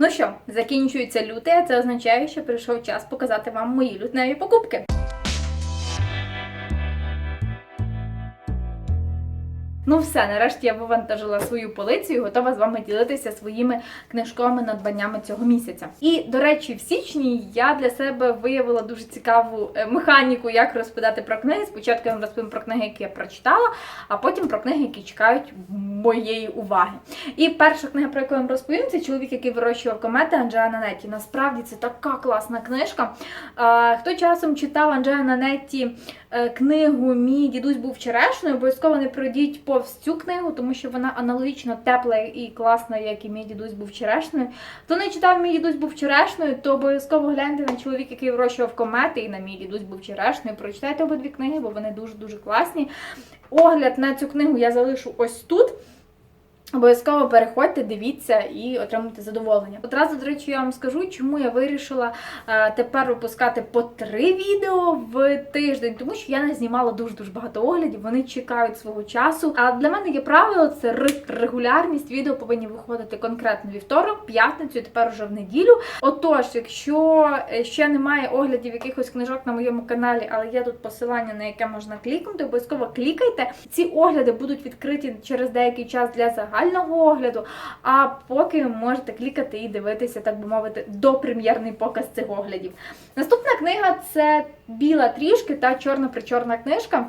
Ну що, закінчується лютий, а це означає, що прийшов час показати вам мої лютневі покупки. Ну все, нарешті я вивантажила свою полицю і готова з вами ділитися своїми книжковими надбаннями цього місяця. І, до речі, в січні я для себе виявила дуже цікаву е, механіку, як розповідати про книги. Спочатку я вам розповім про книги, які я прочитала, а потім про книги, які чекають моєї уваги. І перша книга, про яку я вам розповім, це чоловік, який вирощував комети Анджеа Нанетті. Насправді це така класна книжка. Хто часом читав Анджеа Нанетті е, книгу Мій дідусь був черешною, обов'язково не пройдіть повз цю книгу, тому що вона аналогічно тепла і класна, як і мій дідусь був черешною. Хто не читав мій дідусь був черешною, то обов'язково гляньте на чоловік, який вирощував комети, і на мій дідусь був черешною. Прочитайте обидві книги, бо вони дуже дуже класні. Огляд на цю книгу я залишу ось тут. Обов'язково переходьте, дивіться і отримуйте задоволення. Одразу, до речі, я вам скажу, чому я вирішила е, тепер випускати по три відео в тиждень, тому що я не знімала дуже дуже багато оглядів, вони чекають свого часу. А для мене є правило це регулярність. Відео повинні виходити конкретно вівторок, п'ятницю, тепер уже в неділю. Отож, якщо е, ще немає оглядів якихось книжок на моєму каналі, але є тут посилання, на яке можна клікнути, обов'язково клікайте. Ці огляди будуть відкриті через деякий час для загального огляду. А поки можете клікати і дивитися, так би мовити, допрем'єрний показ цих оглядів. Наступна книга це біла трішки та чорна-причорна книжка.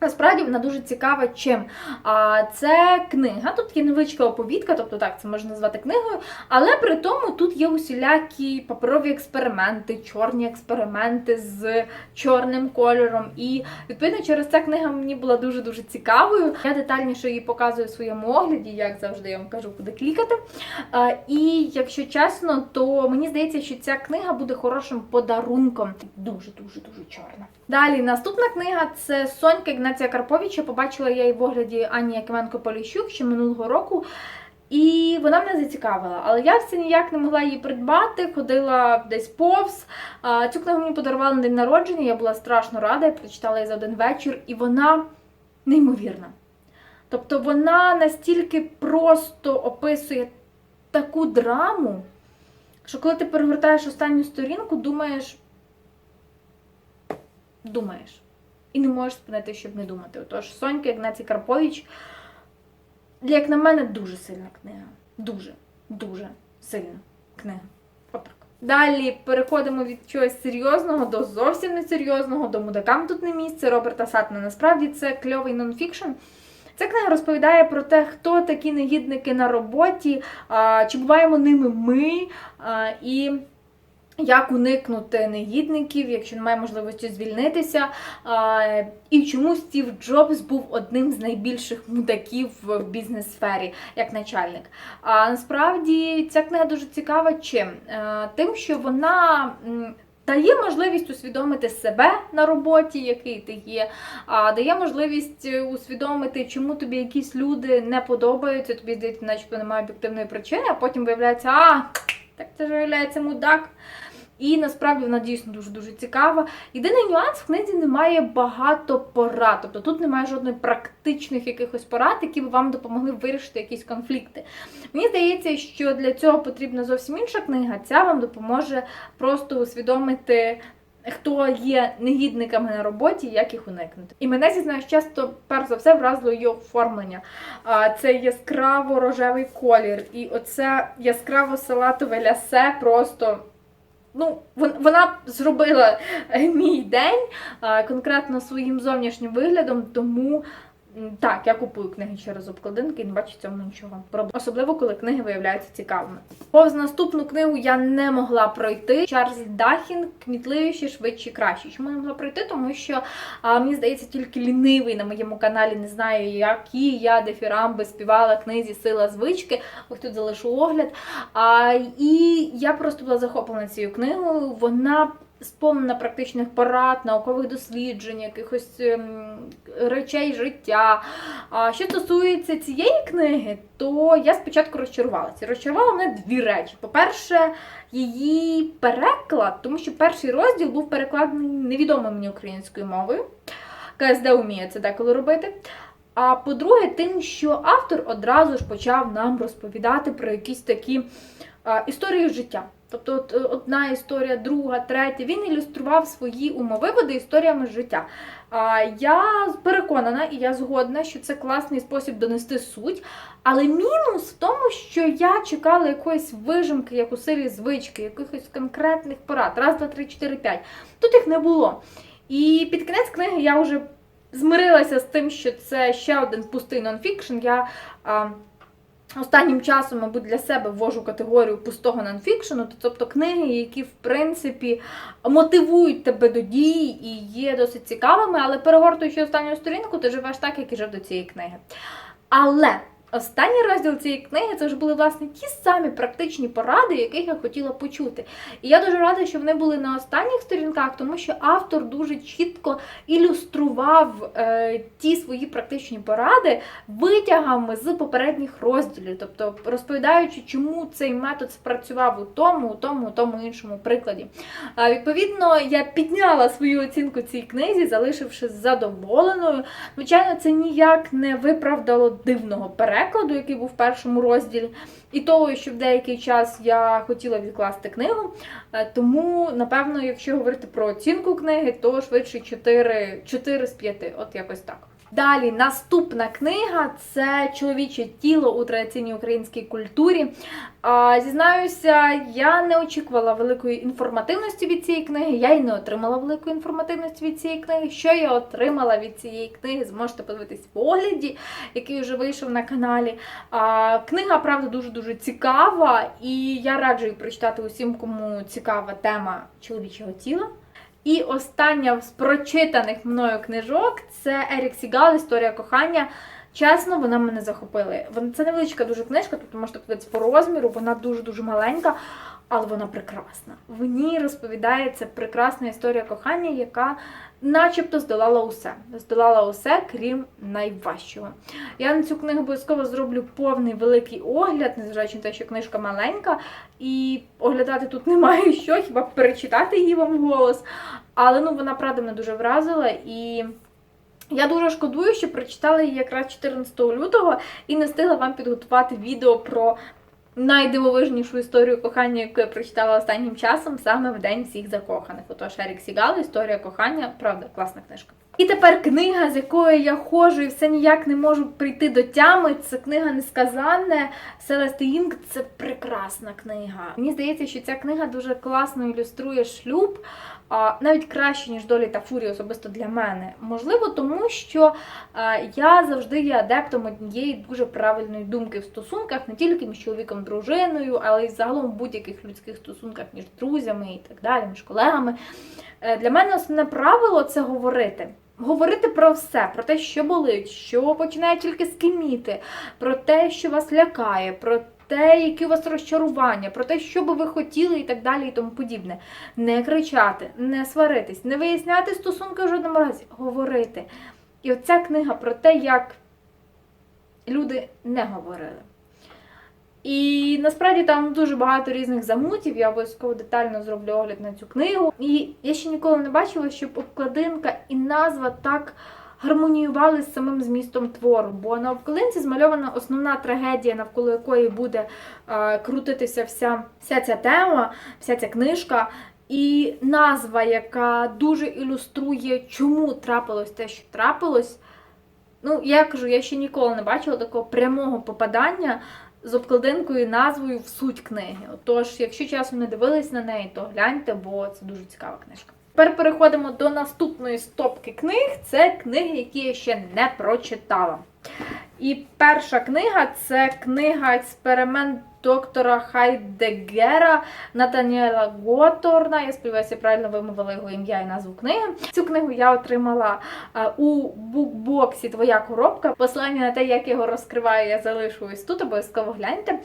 Насправді вона дуже цікава чим. А, це книга, тут є невеличка оповідка, тобто так, це можна назвати книгою, але при тому тут є усілякі паперові експерименти, чорні експерименти з чорним кольором. І відповідно через це книга мені була дуже-дуже цікавою. Я детальніше її показую в своєму огляді, як завжди я вам кажу, куди клікати. А, і якщо чесно, то мені здається, що ця книга буде хорошим подарунком. Дуже-дуже дуже чорна. Далі наступна книга це Сонька Ігнація Карповича. Побачила я її в огляді Ані Якименко Поліщук ще минулого року. І вона мене зацікавила, але я все ніяк не могла її придбати, ходила десь повз. Цю книгу мені подарували на день народження, я була страшно рада, я прочитала її за один вечір, і вона неймовірна. Тобто вона настільки просто описує таку драму, що коли ти перегортаєш останню сторінку, думаєш, думаєш. І не можеш спинити, щоб не думати. Отож, Сонька Ігнатій Карпович, як на мене, дуже сильна книга. Дуже, дуже сильна книга. Отак. Далі переходимо від чогось серйозного до зовсім несерйозного, до мудакам тут не місце Роберта Сатна. Насправді це кльовий нонфікшн. Ця книга розповідає про те, хто такі негідники на роботі, чи буваємо ними ми, і як уникнути негідників, якщо немає можливості звільнитися. І чому Стів Джобс був одним з найбільших мудаків в бізнес-сфері як начальник. А насправді ця книга дуже цікава чим? Тим, що вона. Дає можливість усвідомити себе на роботі, який ти є, а дає можливість е, усвідомити, чому тобі якісь люди не подобаються, тобі здається, начебто немає об'єктивної причини, а потім виявляється, а так це виявляється мудак. І насправді вона дійсно дуже-дуже цікава. Єдиний нюанс в книзі немає багато порад. Тобто тут немає жодних практичних якихось порад, які б вам допомогли вирішити якісь конфлікти. Мені здається, що для цього потрібна зовсім інша книга. Ця вам допоможе просто усвідомити. Хто є негідниками на роботі, як їх уникнути. І мене зізнаюсь, часто перш за все вразило її оформлення. Це яскраво рожевий колір, і оце яскраво салатове лясе просто. Ну, вон- вона зробила мій день конкретно своїм зовнішнім виглядом, тому так, я купую книги через обкладинки і не бачу в цьому нічого. Особливо, коли книги виявляються цікавими. Повз наступну книгу я не могла пройти. Чарльз Дахін кмітливіші, швидші, кращі. Чому не могла пройти? Тому що а, мені здається, тільки лінивий на моєму каналі не знаю, які я дефірамби співала книзі Сила звички. Ось тут залишу огляд. А, і я просто була захоплена цією книгою. Вона сповнена практичних порад, наукових досліджень, якихось ем, речей життя. А що стосується цієї книги, то я спочатку розчарувалася. Розчарувала мене дві речі. По-перше, її переклад, тому що перший розділ був перекладений невідомою мені українською мовою. КСД вміє це деколи робити. А по-друге, тим, що автор одразу ж почав нам розповідати про якісь такі е, історією життя. Тобто от, е, одна історія, друга, третя. Він ілюстрував свої умовиводи історіями життя. А, Я переконана і я згодна, що це класний спосіб донести суть. Але мінус в тому, що я чекала якоїсь вижимки, як у силі звички, якихось конкретних порад. Раз, два, три, чотири, п'ять. Тут їх не було. І під кінець книги я вже змирилася з тим, що це ще один пустий нонфікшн. Я а, останнім часом, мабуть, для себе ввожу категорію пустого нонфікшену, тобто книги, які, в принципі, мотивують тебе до дій і є досить цікавими, але перегортуючи останню сторінку, ти живеш так, як і жив до цієї книги. Але останній розділ цієї книги це вже були власне ті самі практичні поради, яких я хотіла почути. І я дуже рада, що вони були на останніх сторінках, тому що автор дуже чітко ілюстрував е, ті свої практичні поради витягами з попередніх розділів, тобто розповідаючи, чому цей метод спрацював у тому, у тому, у тому іншому прикладі. А, відповідно, я підняла свою оцінку цій книзі, залишившись задоволеною. Звичайно, це ніяк не виправдало дивного перекладу, який був в першому розділі, і того, що в деякий час я хотіла відкласти книгу. Е, Тому, напевно, якщо говорити про оцінку книги, то швидше 4, 4 з 5, от якось так. Далі наступна книга це чоловіче тіло у традиційній українській культурі. Зізнаюся, я не очікувала великої інформативності від цієї книги. Я й не отримала великої інформативності від цієї книги. Що я отримала від цієї книги, зможете подивитись в огляді, який вже вийшов на каналі. Книга, правда, дуже дуже цікава, і я раджу її прочитати усім, кому цікава тема чоловічого тіла. І остання з прочитаних мною книжок це Ерік Сігал Історія кохання. Чесно, вона мене захопила. Вона Це невеличка дуже книжка, тобто можете подивитися по розміру, вона дуже-дуже маленька, але вона прекрасна. В ній розповідається прекрасна історія кохання, яка начебто здолала усе. Здолала усе, крім найважчого. Я на цю книгу обов'язково зроблю повний великий огляд, незважаючи на те, що книжка маленька, і оглядати тут немає що, хіба перечитати її вам вголос. Але ну вона правда мене дуже вразила і. Я дуже шкодую, що прочитала її якраз 14 лютого і не встигла вам підготувати відео про найдивовижнішу історію кохання, яку я прочитала останнім часом, саме в день всіх закоханих. Отож, Ерік Сігал, історія кохання, правда, класна книжка. І тепер книга, з якою я ходжу і все ніяк не можу прийти до тями. Це книга Несказанне. Селести Інг це прекрасна книга. Мені здається, що ця книга дуже класно ілюструє шлюб, а, навіть краще, ніж долі та фурії, особисто для мене. Можливо, тому що а, я завжди є адептом однієї дуже правильної думки в стосунках, не тільки між чоловіком, дружиною, але й загалом в будь-яких людських стосунках між друзями і так далі, між колегами. Е, Для мене основне правило це говорити. Говорити про все, про те, що болить, що починає тільки скиміти, про те, що вас лякає, про те, які у вас розчарування, про те, що би ви хотіли, і так далі, і тому подібне. Не кричати, не сваритись, не виясняти стосунки в жодному разі, говорити. І оця книга про те, як люди не говорили. І насправді там дуже багато різних замутів. Я обов'язково детально зроблю огляд на цю книгу. І я ще ніколи не бачила, щоб обкладинка і назва так гармоніювали з самим змістом твору. Бо на обкладинці змальована основна трагедія, навколо якої буде е, крутитися вся, вся ця тема, вся ця книжка. І назва, яка дуже ілюструє, чому трапилось те, що трапилось. Ну, я кажу, я ще ніколи не бачила такого прямого попадання з обкладинкою назвою в суть книги. Отож, якщо часом не дивились на неї, то гляньте, бо це дуже цікава книжка. Тепер переходимо до наступної стопки книг. Це книги, які я ще не прочитала. І перша книга це книга Експеримент доктора Хайдегера Натаніела Готорна. Я сподіваюся, правильно вимовила його ім'я і назву книги. Цю книгу я отримала е, у букбоксі Твоя коробка. Посилання на те, як його розкриваю, я залишу ось тут, обов'язково гляньте.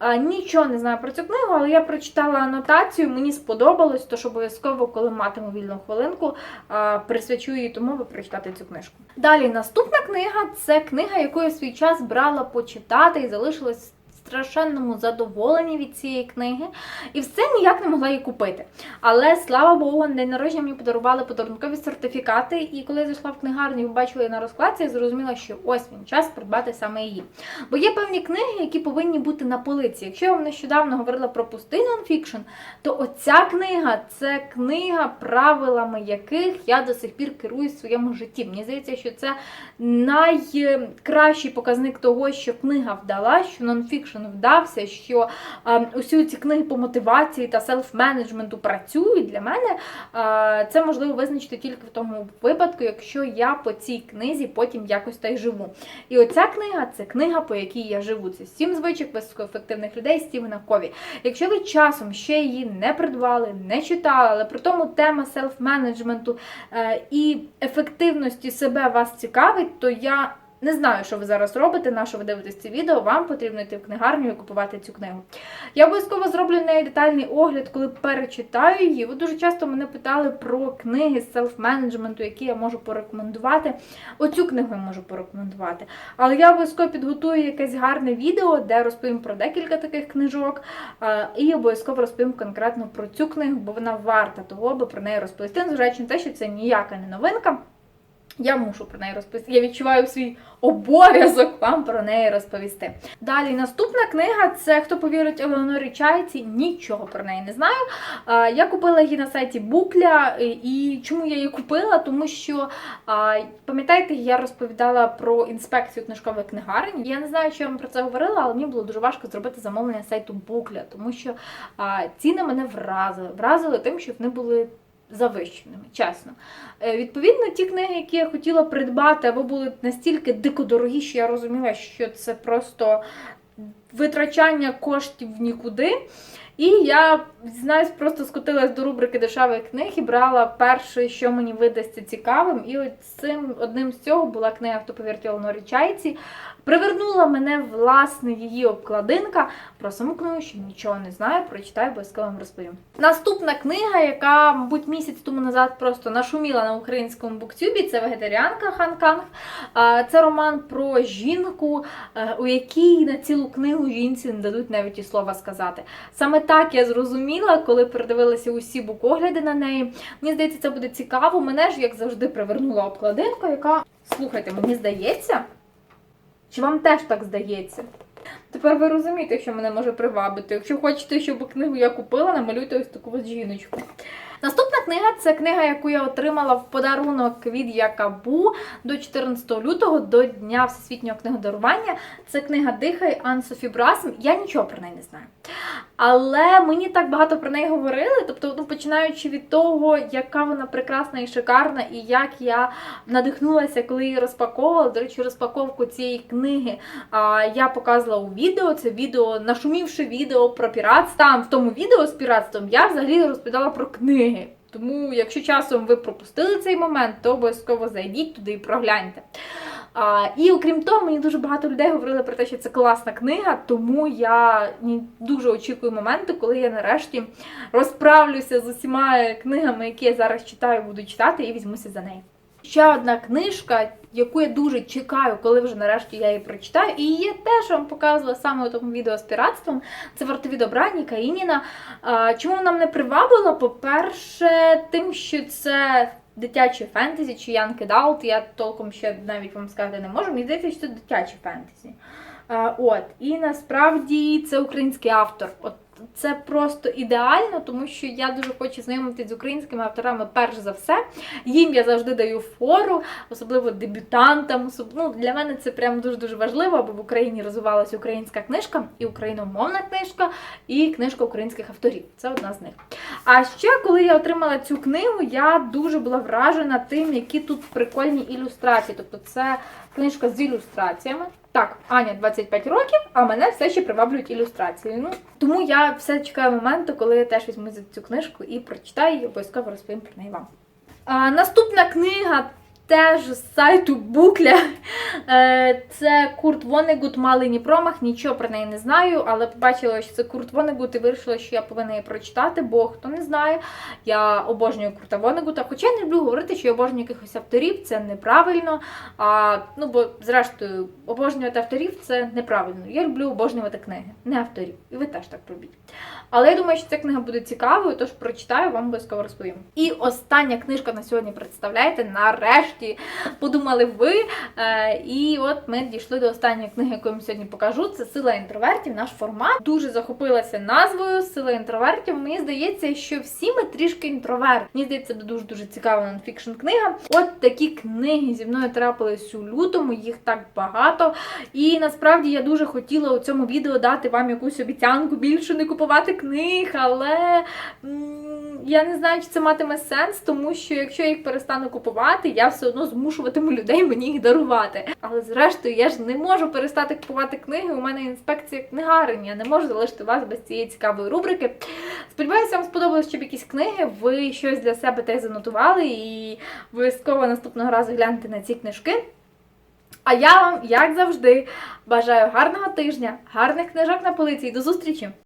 Е, Нічого не знаю про цю книгу, але я прочитала анотацію, мені сподобалось, тож обов'язково, коли матиму вільну хвилинку, е, присвячу її тому, ви прочитати цю книжку. Далі наступна книга це книга, яку я свій час брала почитати і залишилась страшенному задоволенні від цієї книги, і все ніяк не могла її купити. Але слава Богу, на народження мені подарували подарункові сертифікати, і коли я зайшла в книгарню і побачила її на розкладці, я зрозуміла, що ось він час придбати саме її. Бо є певні книги, які повинні бути на полиці. Якщо я вам нещодавно говорила про пустий нонфікшн, то оця книга це книга, правилами яких я до сих пір керую в своєму житті. Мені здається, що це найкращий показник того, що книга вдала, що нонфікшн вдався, що усі ці книги по мотивації та селф-менеджменту працюють для мене. це можливо визначити тільки в тому випадку, якщо я по цій книзі потім якось та й живу. І оця книга це книга, по якій я живу. Це сім звичок високоефективних людей Стівена Кові. Якщо ви часом ще її не придбали, не читали, але при тому тема селф-менеджменту е, і ефективності себе вас цікавить, то я. Не знаю, що ви зараз робите, на що ви дивитесь це відео, вам потрібно йти в книгарню і купувати цю книгу. Я обов'язково зроблю неї детальний огляд, коли перечитаю її. Ви дуже часто мене питали про книги з селф-менеджменту, які я можу порекомендувати. Оцю книгу я можу порекомендувати. Але я обов'язково підготую якесь гарне відео, де розповім про декілька таких книжок. І обов'язково розповім конкретно про цю книгу, бо вона варта того, аби про неї розповісти. Незважаючи на те, що це ніяка не новинка. Я мушу про неї розповісти. Я відчуваю свій обов'язок вам про неї розповісти. Далі наступна книга це хто повірить Елеонорі Чайці. Нічого про неї не знаю. Я купила її на сайті Букля. І чому я її купила? Тому що пам'ятаєте, я розповідала про інспекцію книжкових книгарень. Я не знаю, чи я вам про це говорила, але мені було дуже важко зробити замовлення сайту Букля, тому що ціни мене вразили. Вразили тим, що вони були завищеними, чесно. Е, Відповідно, ті книги, які я хотіла придбати, або були настільки дико дорогі, що я розуміла, що це просто витрачання коштів в нікуди. І я знаюсь, просто скотилась до рубрики дешевих книг і брала перше, що мені видасться цікавим. І от цим одним з цього була книга Хто повірить Елонорі Чайці. Привернула мене власне її обкладинка. Про саму книгу ще нічого не знаю, прочитаю, обов'язково вам розповім. Наступна книга, яка, мабуть, місяць тому назад просто нашуміла на українському буктюбі, це вегетаріанка Хан Канг. Це роман про жінку, е, у якій на цілу книгу жінці не дадуть навіть і слова сказати. Саме так я зрозуміла, коли передивилася усі букогляди на неї. Мені здається, це буде цікаво. Мене ж, як завжди, привернула обкладинка, яка, слухайте, мені здається. Чи вам теж так здається? Тепер ви розумієте, що мене може привабити. Якщо хочете, щоб книгу я купила, намалюйте ось таку ось жіночку. Наступна книга це книга, яку я отримала в подарунок від Якабу до 14 лютого, до Дня Всесвітнього книгодарування. Це книга Дихай Ан Софі Брасм. Я нічого про неї не знаю. Але мені так багато про неї говорили. Тобто, ну, починаючи від того, яка вона прекрасна і шикарна, і як я надихнулася, коли її розпаковувала. До речі, розпаковку цієї книги а, я показувала у відео. Це відео, нашумівши відео про піратство. Там в тому відео з піратством я взагалі розповідала про книги. Тому, якщо часом ви пропустили цей момент, то обов'язково зайдіть туди і прогляньте. А, і окрім того, мені дуже багато людей говорили про те, що це класна книга, тому я дуже очікую моменту, коли я нарешті розправлюся з усіма книгами, які я зараз читаю, буду читати, і візьмуся за неї. Ще одна книжка, яку я дуже чекаю, коли вже нарешті я її прочитаю. І її теж вам показувала саме у тому відео з піратством. Це вартові добра Ніка Ініна. Чому вона мене привабила? По-перше, тим, що це дитяче фентезі чи Young Adult, я толком ще навіть вам сказати не можу. Мені здається, що це дитяче фентезі. От, і насправді це український автор. От це просто ідеально, тому що я дуже хочу знайомитися з українськими авторами перш за все. Їм я завжди даю фору, особливо дебютантам. Ну, для мене це прям дуже дуже важливо, аби в Україні розвивалася українська книжка, і україномовна книжка, і книжка українських авторів. Це одна з них. А ще, коли я отримала цю книгу, я дуже була вражена тим, які тут прикольні ілюстрації. Тобто, це книжка з ілюстраціями. Так, Аня 25 років, а мене все ще приваблюють ілюстрації. Ну тому я все чекаю моменту, коли я теж візьму за цю книжку і прочитаю і обов'язково розповім про неї вам. А, наступна книга теж з сайту Букля. Е, Це Курт Вонегут, малий промах, нічого про неї не знаю, але побачила, що це Курт Вонегут і вирішила, що я повинна її прочитати, бо хто не знає, я обожнюю Курта Вонегута. Хоча я не люблю говорити, що я обожнюю якихось авторів, це неправильно. А, ну, бо, зрештою, обожнювати авторів це неправильно. Я люблю обожнювати книги, не авторів. І ви теж так робіть. Але я думаю, що ця книга буде цікавою, тож прочитаю, вам обов'язково розповім. І остання книжка на сьогодні представляєте. Нарешті подумали ви. Е, і от ми дійшли до останньої книги, яку я сьогодні покажу. Це Сила інтровертів, наш формат. Дуже захопилася назвою Сила інтровертів. Мені здається, що всі ми трішки інтроверт. Мені здається, це дуже дуже цікава нонфікшн книга. От такі книги зі мною трапились у лютому, їх так багато. І насправді я дуже хотіла у цьому відео дати вам якусь обіцянку більше не купувати книг, але я не знаю, чи це матиме сенс, тому що якщо я їх перестану купувати, я все одно змушуватиму людей мені їх дарувати. Але зрештою, я ж не можу перестати купувати книги. У мене інспекція книгарень. Я не можу залишити вас без цієї цікавої рубрики. Сподіваюся, вам сподобалось, щоб якісь книги ви щось для себе те занотували і обов'язково наступного разу гляньте на ці книжки. А я вам, як завжди, бажаю гарного тижня, гарних книжок на полиці і до зустрічі!